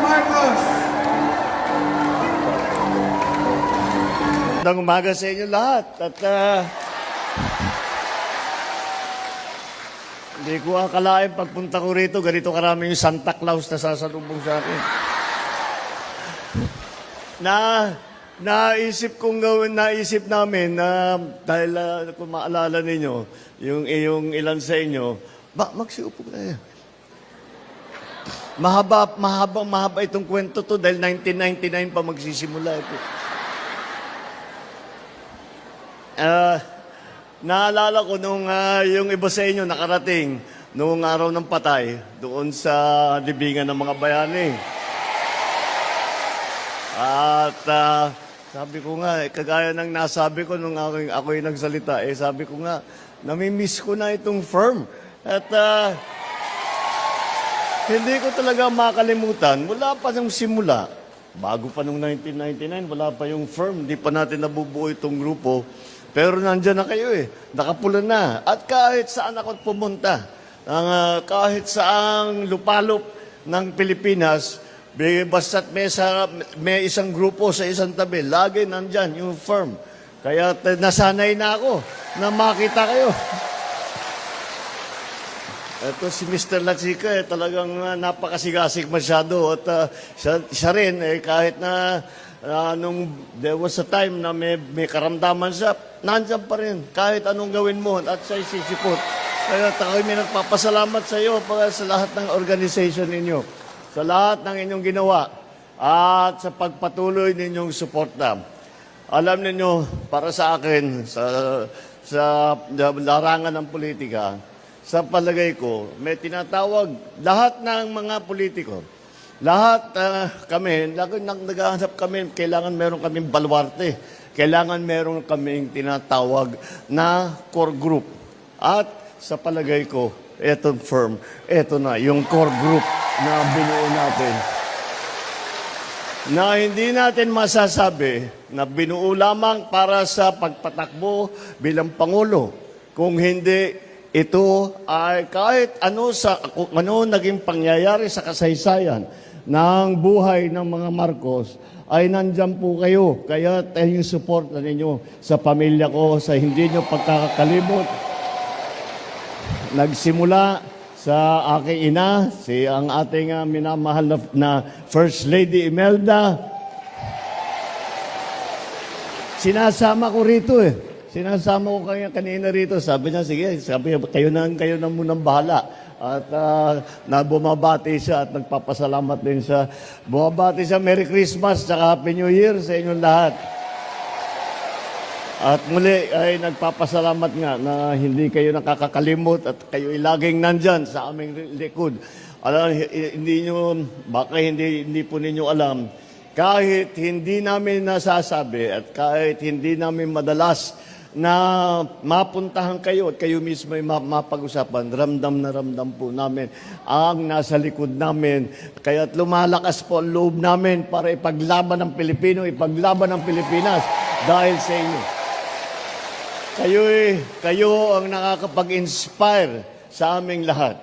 Marcos. Magandang umaga sa inyo lahat. At ah, hindi ko akalain pagpunta ko rito, ganito karami yung Santa Claus na sasalubong sa akin. Na, naisip kong gawin, naisip namin na dahil ah, kung maalala ninyo, yung, yung ilan sa inyo, ba, magsiupo tayo. Mahaba, mahaba, mahaba itong kwento to dahil 1999 pa magsisimula ito. Ah, naalala ko nung ah, yung iba sa inyo nakarating noong araw ng patay doon sa libingan ng mga bayani. At ah, sabi ko nga, eh, kagaya ng nasabi ko nung ako, ako'y nagsalita, eh sabi ko nga, namimiss ko na itong firm. At ah, hindi ko talaga makalimutan, wala pa nung simula, bago pa nung 1999, wala pa yung firm, hindi pa natin nabubuo itong grupo. Pero nandyan na kayo eh, nakapula na. At kahit saan ako pumunta, ang, ah, kahit saang lupalop ng Pilipinas, basta't may, sa, may isang grupo sa isang tabi, lagi nandyan yung firm. Kaya nasanay na ako na makita kayo. Ito si Mr. Lachica, eh, talagang uh, napakasigasig masyado. At uh, siya, siya rin, eh, kahit na uh, nung there was a time na may, may karamdaman siya, nandyan pa rin. Kahit anong gawin mo at siya sisipot. Kaya takoy may nagpapasalamat sa iyo para sa lahat ng organization ninyo. Sa lahat ng inyong ginawa at sa pagpatuloy ninyong suporta. Alam ninyo, para sa akin, sa, sa larangan ng politika, sa palagay ko, may tinatawag lahat ng mga politiko. Lahat ah, kami, naghahanap kami, kailangan meron kaming balwarte. Kailangan meron kaming tinatawag na core group. At sa palagay ko, etong firm, eto na, yung core group na binuo natin na hindi natin masasabi na binuo lamang para sa pagpatakbo bilang Pangulo. Kung hindi, ito ay kahit ano sa ano naging pangyayari sa kasaysayan ng buhay ng mga Marcos ay nandyan po kayo. Kaya tayo yung support na ninyo sa pamilya ko, sa hindi nyo pagkakakalimot. Nagsimula sa aking ina, si ang ating ah, minamahal na, na First Lady Imelda. Sinasama ko rito eh. Sinasama ko kanya kanina rito. Sabi niya, sige, sabi niya, kayo na, kayo na munang bahala. At ah, na bumabati siya at nagpapasalamat din siya. Bumabati siya, Merry Christmas, tsaka Happy New Year sa inyong lahat. At muli ay nagpapasalamat nga na hindi kayo nakakakalimot at kayo ay laging nandyan sa aming likod. Alam, hi- hindi nyo, baka hindi, hindi po ninyo alam, kahit hindi namin nasasabi at kahit hindi namin madalas na mapuntahan kayo at kayo mismo ay ma- mapag-usapan, ramdam na ramdam po namin ang nasa likod namin. Kaya't lumalakas po ang loob namin para ipaglaban ng Pilipino, ipaglaban ng Pilipinas dahil sa inyo. Kayo, kayo ang nakakapag-inspire sa aming lahat.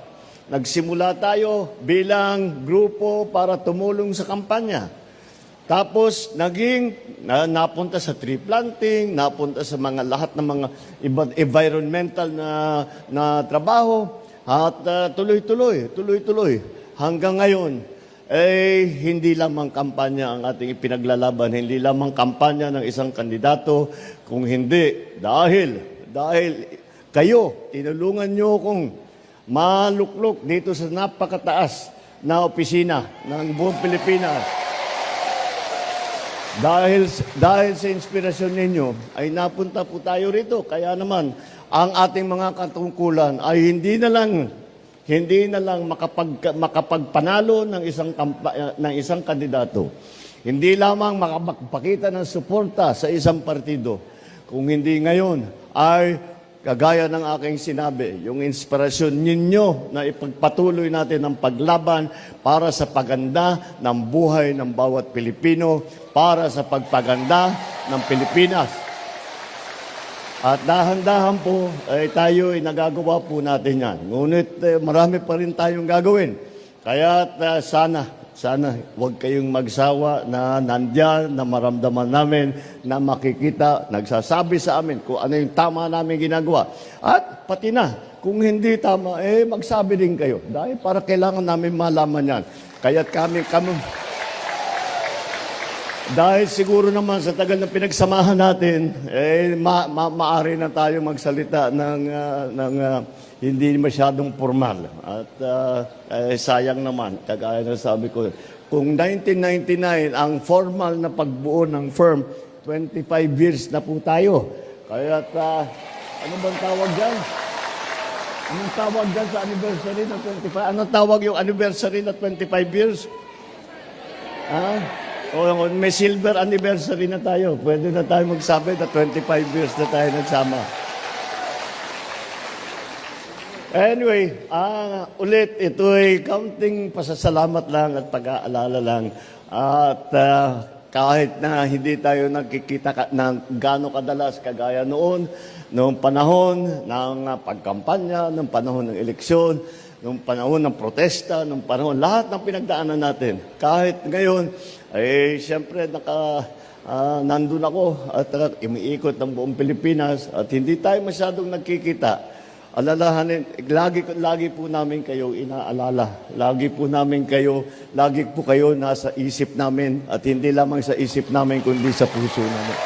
Nagsimula tayo bilang grupo para tumulong sa kampanya. Tapos naging na, napunta sa tree planting, napunta sa mga lahat ng mga iba, environmental na na trabaho. At ah, tuloy-tuloy, tuloy-tuloy. Hanggang ngayon eh hindi lamang kampanya ang ating ipinaglalaban, hindi lamang kampanya ng isang kandidato, kung hindi dahil dahil kayo tinulungan niyo kong maluklok dito sa napakataas na opisina ng buong Pilipinas. Dahil, dahil sa inspirasyon ninyo, ay napunta po tayo rito. Kaya naman, ang ating mga katungkulan ay hindi na lang hindi na lang makapag, makapagpanalo ng isang kampa, ng isang kandidato. Hindi lamang makapagpakita ng suporta sa isang partido. Kung hindi ngayon ay kagaya ng aking sinabi, yung inspirasyon ninyo na ipagpatuloy natin ang paglaban para sa paganda ng buhay ng bawat Pilipino, para sa pagpaganda ng Pilipinas. At dahan-dahan po, ay tayo ay nagagawa po natin yan. Ngunit eh, marami pa rin tayong gagawin. Kaya sana sana huwag kayong magsawa na nandyan, na maramdaman namin, na makikita, nagsasabi sa amin kung ano yung tama namin ginagawa. At pati na, kung hindi tama, eh magsabi din kayo. Dahil para kailangan namin malaman yan. Kaya't kami, kami, dahil siguro naman sa tagal na pinagsamahan natin, eh, ma- ma- maari na tayo magsalita ng, ah, ng ah, hindi masyadong formal. At ah, eh, sayang naman, kagaya na sabi ko, kung 1999 ang formal na pagbuo ng firm, 25 years na po tayo. Kaya ano bang tawag dyan? Anong tawag dyan sa anniversary na 25? Anong tawag yung anniversary na 25 years? Ah, o may silver anniversary na tayo. Pwede na tayo magsabi na 25 years na tayo nagsama. Anyway, ah, ulit, ito ay counting pasasalamat lang at pag-aalala lang. At ah, kahit na hindi tayo nagkikita ka, ng gaano kadalas kagaya noon, noong panahon ng pagkampanya, noong panahon ng eleksyon, noong panahon ng protesta, noong panahon, lahat ng pinagdaanan natin. Kahit ngayon, eh, siyempre, naka, ah, nandun ako at uh, umiikot ng buong Pilipinas at hindi tayo masyadong nagkikita. Alalahanin, lagi, lagi po namin kayo inaalala. Lagi po namin kayo, lagi po kayo nasa isip namin at hindi lamang sa isip namin kundi sa puso namin.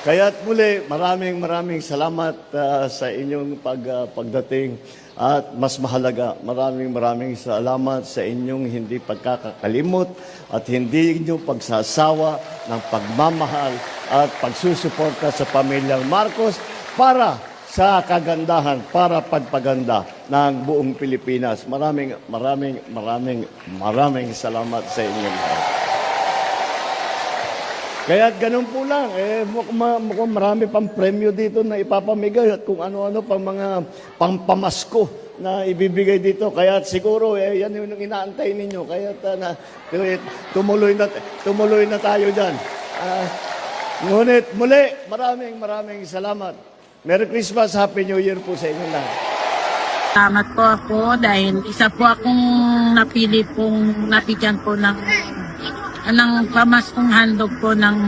Kaya't muli, maraming maraming salamat ah, sa inyong pag, ah, pagdating at mas mahalaga, maraming maraming salamat sa inyong hindi pagkakakalimot at hindi inyong pagsasawa ng pagmamahal at pagsusuporta sa pamilyang Marcos para sa kagandahan, para pagpaganda ng buong Pilipinas. Maraming, maraming, maraming, maraming salamat sa inyong lahat. Kaya ganun po lang, eh, mukhang, marami pang premyo dito na ipapamigay at kung ano-ano pang mga pangpamasko na ibibigay dito. Kaya siguro, eh, yan yung inaantay ninyo. Kaya na, tumuloy, na, tumuloy na tayo dyan. Ah, ngunit muli, maraming maraming salamat. Merry Christmas, Happy New Year po sa inyo lahat. Salamat po ako dahil isa po akong napili pong napigyan po ng ng pamaskong handog po ng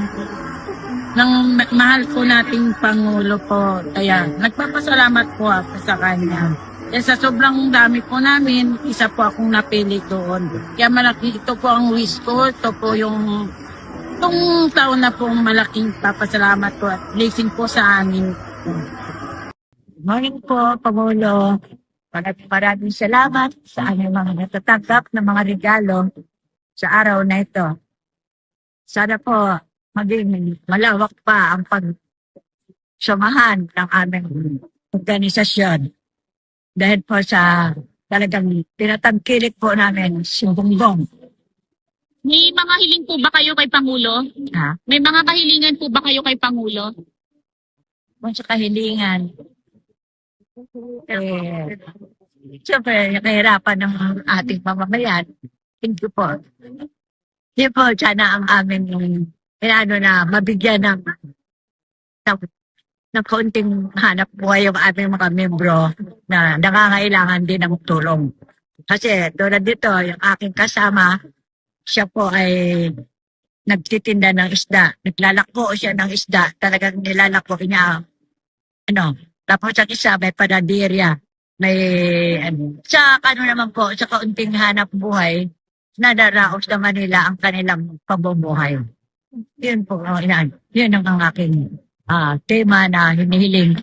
ng mahal po nating Pangulo po. Kaya nagpapasalamat po ako sa kanya. Kaya sa sobrang dami po namin, isa po akong napili doon. Kaya malaki, ito po ang wish ko. Ito po yung itong taon na po malaking papasalamat po at blessing po sa amin. Morning po, Pangulo. Maraming maraming salamat sa aming mga natatanggap ng mga regalo sa araw na ito. Sana po maging malawak pa ang pagsamahan ng aming organisasyon. Dahil po sa talagang tinatangkilik po namin si Bongbong. May mga hiling po ba kayo kay Pangulo? Ha? May mga kahilingan po ba kayo kay Pangulo? Kung sa kahilingan, eh, siyempre, yung kahirapan ng ating mamamayan, thank you po. Yun po, sana ang aming ano na mabigyan ng ng, ng kaunting hanap buhay yung aming mga membro na nangangailangan din ng tulong. Kasi tulad dito, yung aking kasama, siya po ay nagtitinda ng isda. Naglalako siya ng isda. Talagang nilalako niya. Ano, tapos ang isa may panadirya. May, ano, sa ano naman po, sa kaunting hanap buhay, nadaraos naman nila ang kanilang pamumuhay. Yun po, oh, yan. Ang, aking ah, tema na hinihiling